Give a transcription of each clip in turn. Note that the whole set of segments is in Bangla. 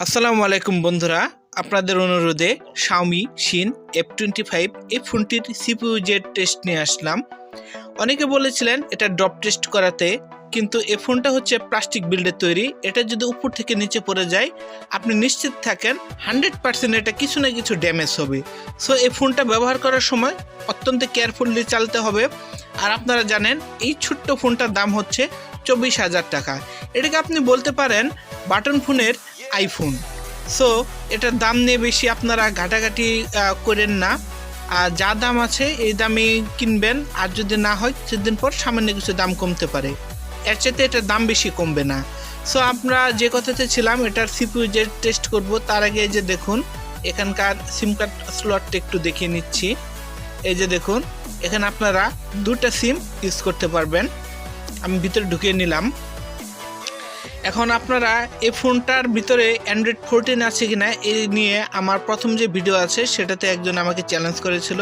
আসসালামু আলাইকুম বন্ধুরা, আপনাদের অনুরোধে Xiaomi Qin F twenty five এই ফোনটির সিপিউ জেড টেস্ট নিয়ে আসলাম। অনেকে বলেছিলেন এটা ড্রপ টেস্ট করাতে, কিন্তু এই ফোনটা হচ্ছে প্লাস্টিক বিল্ডের তৈরি। এটা যদি উপর থেকে নিচে পড়ে যায়, আপনি নিশ্চিত থাকেন হান্ড্রেড পার্সেন্ট এটা কিছু না কিছু ড্যামেজ হবে। সো এই ফোনটা ব্যবহার করার সময় অত্যন্ত কেয়ারফুললি চালাতে হবে। আর আপনারা জানেন, এই ছোট্ট ফোনটার দাম হচ্ছে চব্বিশ হাজার টাকা। এটাকে আপনি বলতে পারেন বাটন ফোনের আইফোন সো এটার দাম নিয়ে বেশি আপনারা ঘাটাঘাটি করেন না। আর যা দাম আছে, এই দামে কিনবেন। আর যদি না হয় কিছুদিন পর সামান্য কিছু দাম কমতে পারে। এর চাইতে এটার দাম বেশি কমবে না। সো আমরা যে কথাতে ছিলাম, এটার সিপিইউ যে টেস্ট করব, তার আগে যে দেখুন, এখানকার সিম কার্ড স্লটটা একটু দেখিয়ে নিচ্ছি। এই যে দেখুন, এখানে আপনারা দুটো সিম ইউজ করতে পারবেন। আমি ভিতরে ঢুকিয়ে নিলাম। এখন আপনারা এই ফোনটার ভিতরে অ্যান্ড্রয়েড ফোরটিন আছে কি না এই নিয়ে আমার প্রথম যে ভিডিও আছে, সেটাতে একজন আমাকে চ্যালেঞ্জ করেছিল।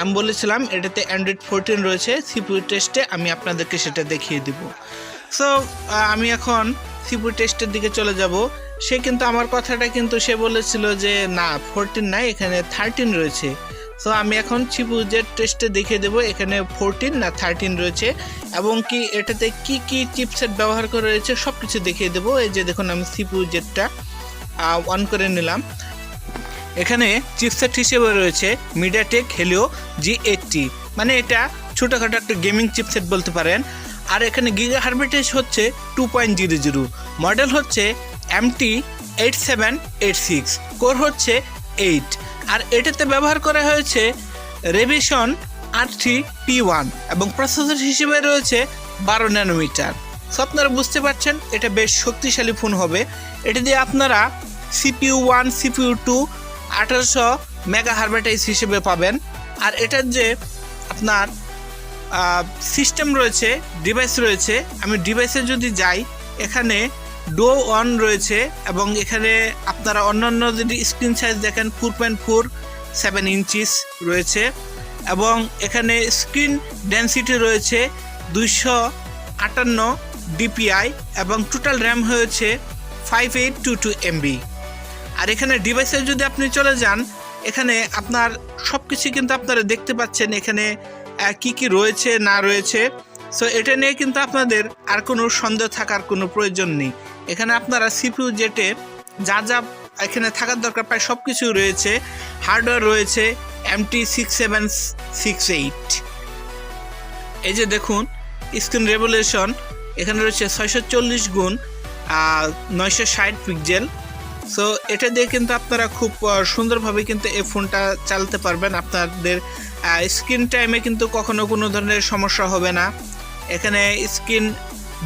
আমি বলেছিলাম, এটাতে অ্যান্ড্রয়েড ফোরটিন রয়েছে সিপিউ টেস্টে আমি আপনাদেরকে সেটা দেখিয়ে দিব। সো আমি এখন সিপিউ টেস্টের দিকে চলে যাব। সে কিন্তু, আমার কথাটা কিন্তু সে বলেছিল যে, না ফোরটিন নাই, এখানে থার্টিন রয়েছে। সো আমি এখন জেড টেস্টে দেখিয়ে দেবো, এখানে ফোরটিন না থার্টিন রয়েছে, এবং কি এটাতে কি কি চিপসেট ব্যবহার করা রয়েছে সব কিছু দেখিয়ে দেবো। এই যে দেখুন, আমি জেটটা অন করে নিলাম। এখানে চিপসেট হিসেবে রয়েছে মিডিয়াটেক হেলিও জি এইটটি মানে এটা ছোটোখাটো একটা গেমিং চিপসেট বলতে পারেন। আর এখানে গিগা হার্বিটেজ হচ্ছে two point zero zero model হচ্ছে MT eight seven eight six core হচ্ছে এইট আর এটাতে ব্যবহার করা হয়েছে রেভিশন আর থ্রি পি ওয়ান এবং প্রসেসর হিসেবে রয়েছে বারো ন্যানোমিটার সো আপনারা বুঝতে পারছেন, এটা বেশ শক্তিশালী ফোন হবে। এটা দিয়ে আপনারা সিপিইউ ওয়ান সিপিউ টু আঠারোশো মেগা হার্বেটাইজ হিসেবে পাবেন। আর এটার যে আপনার সিস্টেম রয়েছে ডিভাইস রয়েছে, আমি ডিভাইসে যদি যাই, এখানে ডো ওয়ান রয়েছে এবং এখানে আপনারা অন্যান্য যদি স্ক্রিন সাইজ দেখেন four point four seven inches রয়েছে এবং এখানে স্ক্রিন ডেন্সিটি রয়েছে দুইশো আটান্ন ডিপিআই এবং টোটাল র্যাম হয়েছে five eight two two MB আর এখানে ডিভাইসে যদি আপনি চলে যান, এখানে আপনার সব কিছু কিন্তু আপনারা দেখতে পাচ্ছেন এখানে কি কি রয়েছে, না রয়েছে। সো এটা নিয়ে কিন্তু আপনাদের আর কোনো সন্দেহ থাকার কোনো প্রয়োজন নেই। এখানে আপনারা সিপিউ জেটে যা যা এখানে থাকার দরকার প্রায় সব কিছু রয়েছে। হার্ডওয়্যার রয়েছে, MT six seven six eight. এই যে দেখুন, স্ক্রিন রেভলিউশন, এখানে রয়েছে ছয়শো চল্লিশ গুণ নয়শো ষাট পিক্সেল। সো এটা দিয়ে কিন্তু আপনারা খুব সুন্দরভাবে কিন্তু এই ফোনটা চালাতে পারবেন। আপনাদের স্ক্রিন টাইমে কিন্তু কখনো কোনো ধরনের সমস্যা হবে না। এখানে স্ক্রিন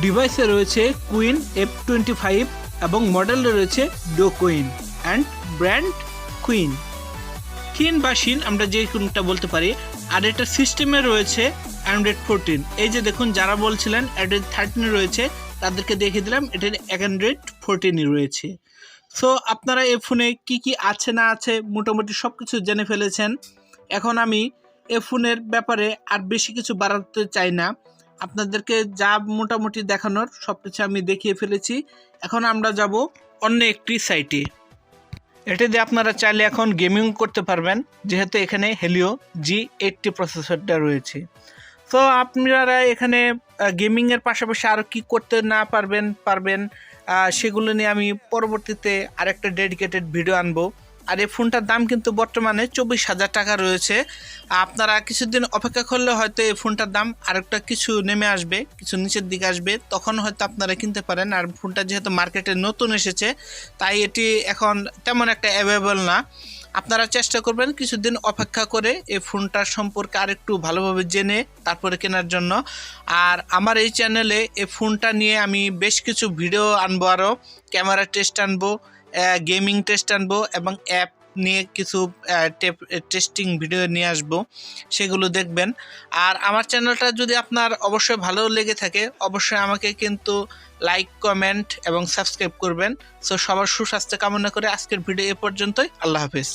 ডিভাইসে রয়েছে কুইন এফ টোয়েন্টি ফাইভ এবং মডেলে রয়েছে Duo Qin and brand Qin. Qin বা শিন আমরা যে কোনটা বলতে পারি, আর এটা সিস্টেমে রয়েছে অ্যান্ড্রয়েড ফোরটিন এই যে দেখুন, যারা বলছিলেন অ্যান্ড্রয়েড থার্টিনে রয়েছে, তাদেরকে দেখিয়ে দিলাম এটা অ্যান্ড্রয়েড ফোরটিনই রয়েছে। সো আপনারা এই ফোনে কি কি আছে না আছে, মোটামুটি সব কিছু জেনে ফেলেছেন। এখন আমি এ ফোনের ব্যাপারে আর বেশি কিছু বাড়াতে চাই না। আপনাদেরকে যা মোটামুটি দেখানোর সব কিছু আমি দেখিয়ে ফেলেছি। এখন আমরা যাব অন্য একটি সাইটে। এটা দিয়ে আপনারা চাইলে এখন গেমিং করতে পারবেন, যেহেতু এখানে হেলিও জি এইটটি প্রসেসরটা রয়েছে। তো আপনারা এখানে গেমিংয়ের পাশাপাশি আর কি করতে না পারবেন পারবেন সেগুলো নিয়ে আমি পরবর্তীতে আরেকটা ডেডিকেটেড ভিডিও আনব। আর এই ফোনটার দাম কিন্তু বর্তমানে চব্বিশ হাজার টাকা রয়েছে। আপনারা কিছুদিন অপেক্ষা করলে হয়তো এই ফোনটার দাম আরেকটা কিছু নেমে আসবে, কিছু নিচের দিকে আসবে। তখন হয়তো আপনারা কিনতে পারেন। আর ফোনটা যেহেতু মার্কেটে নতুন এসেছে, তাই এটি এখন তেমন একটা অ্যাভেলেবল না। আপনারা চেষ্টা করবেন কিছুদিন অপেক্ষা করে এই ফোনটার সম্পর্কে আরেকটু ভালোভাবে জেনে, তারপরে কেনার জন্য। আর আমার এই চ্যানেলে এই ফোনটা নিয়ে আমি বেশ কিছু ভিডিও আনব আরও ক্যামেরা টেস্ট আনব। গেমিং টেস্ট আনব এবং অ্যাপ নিয়ে কিছু টেস্টিং ভিডিও নিয়ে আসব, সেগুলো দেখবেন। আর আমার চ্যানেলটা যদি আপনার অবশ্যই ভালো লেগে থাকে, অবশ্যই আমাকে কিন্তু লাইক কমেন্ট এবং সাবস্ক্রাইব করবেন। সো সবার সুস্বাস্থ্য কামনা করে আজকের ভিডিও এ পর্যন্তই। আল্লাহ হাফিজ।